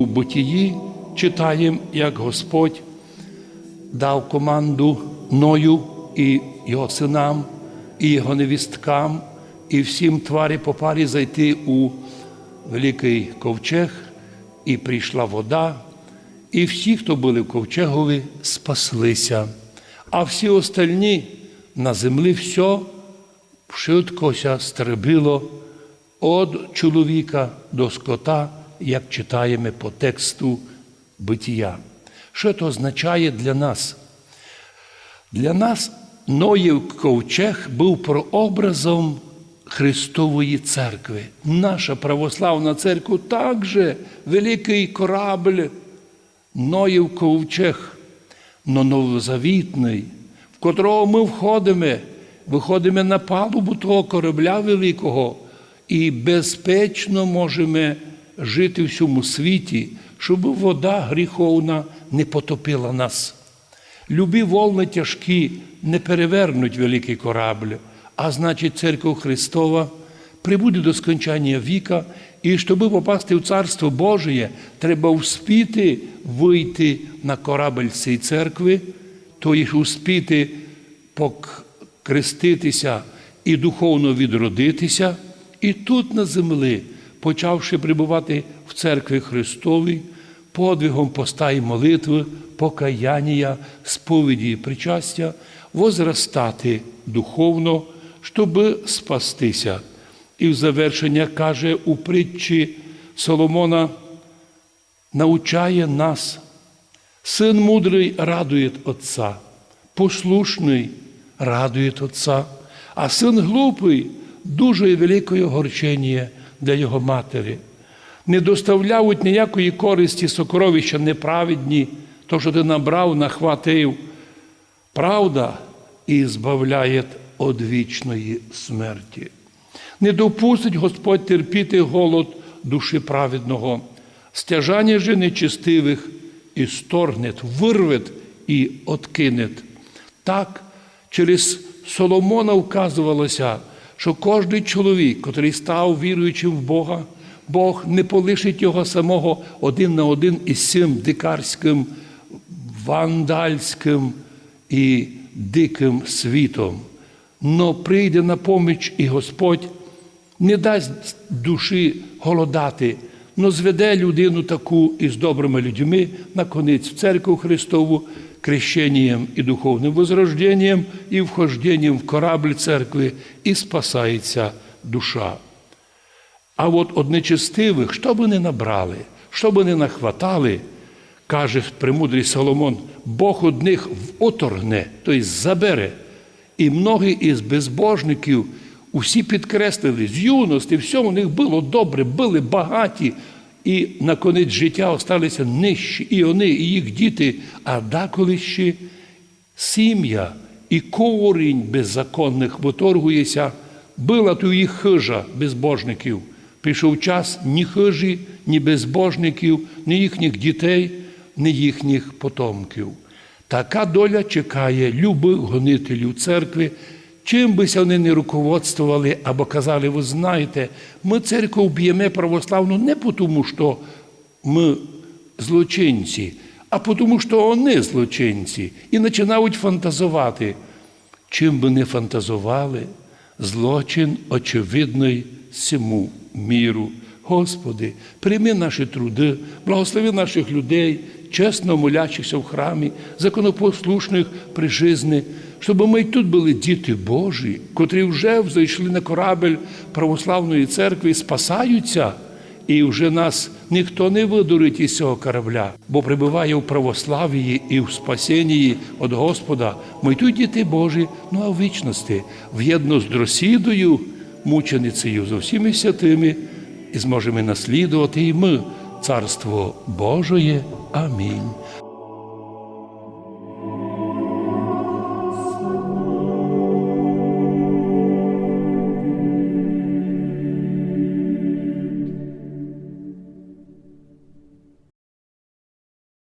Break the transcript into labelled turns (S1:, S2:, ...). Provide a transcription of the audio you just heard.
S1: У бутії читаємо, як Господь дав команду Ною і його синам, і його невісткам, і всім тварі по парі зайти у великий ковчег, і прийшла вода, і всі, хто були в ковчегові, спаслися. А всі остальні на землі все швидкося стрибило від чоловіка до скота, як читаємо по тексту битія. Що це означає для нас? Для нас Ноїв ковчег був прообразом Христової церкви. Наша православна церква також великий корабль, Ноїв ковчег, но новозавітний, в котрого ми входимо, виходимо на палубу того корабля великого і безпечно можемо жити в цьому світі, щоб вода гріховна не потопила нас. Любі волни тяжкі не перевернуть великий корабль, а значить, церква Христова прибуде до скончання віка, і щоб попасти в Царство Божє, треба успіти вийти на корабль цієї церкви, то їх успіти покреститися і духовно відродитися, і тут на землі, почавши прибувати в церкві Христовій, подвигом поста і молитви, покаяння, сповіді і причастя, возростати духовно, щоб спастися. І в завершення каже у притчі Соломона, научає нас, син мудрий радує Отца, послушний радує Отца, а син глупий дуже великое горчення для його матері. Не доставляють ніякої користі сокровища неправедні, то, що ти набрав, нахватив. Правда і збавляє від вічної смерті. Не допустить Господь терпіти голод душі праведного, стяжання же нечистивих і сторгнет, вирвет і откинет. Так, через Соломона вказувалося, що кожен чоловік, котрий став віруючим в Бога, Бог не полишить його самого один на один із цим дикарським, вандальським і диким світом. Но прийде на поміч і Господь не дасть душі голодати, но зведе людину таку із добрими людьми на конець в церкву Христову, крещенням і духовним возрожденням, і вхожденням в корабль церкви, і спасається душа. А от од нечестивих, що би не набрали, що би не нахватали, каже премудрий Соломон, Бог одних оторгне, тобто забере. І многі із безбожників усі підкреслили, з юності, все у них було добре, були багаті, і на конець життя осталися нижчі, і вони, і їх діти, а деколи ще сім'я і корінь беззаконних виторгується, була то їх хижа безбожників. Прийшов час ні хижі, ні безбожників, ні їхніх дітей, ні їхніх потомків. Така доля чекає любих гонителів церкви, чим бися вони не руководствували або казали, ви знаєте, ми церкву б'ємо православну не тому, що ми злочинці, а тому, що вони злочинці, і починають фантазувати. Чим би не фантазували, злочин очевидний всьому міру. Господи, прийми наші труди, благослови наших людей, чесно молячихся в храмі, законопослушних при житті, щоб ми й тут були діти Божі, котрі вже зайшли на корабель православної церкви, спасаються, і вже нас ніхто не видурить із цього корабля, бо прибуває в православії і в спасенні від Господа. Ми тут діти Божі, ну а в вічності, в'єдно з дросідою, мученицею з усіми святими, і зможемо наслідувати і ми Царство Божоє. Amém.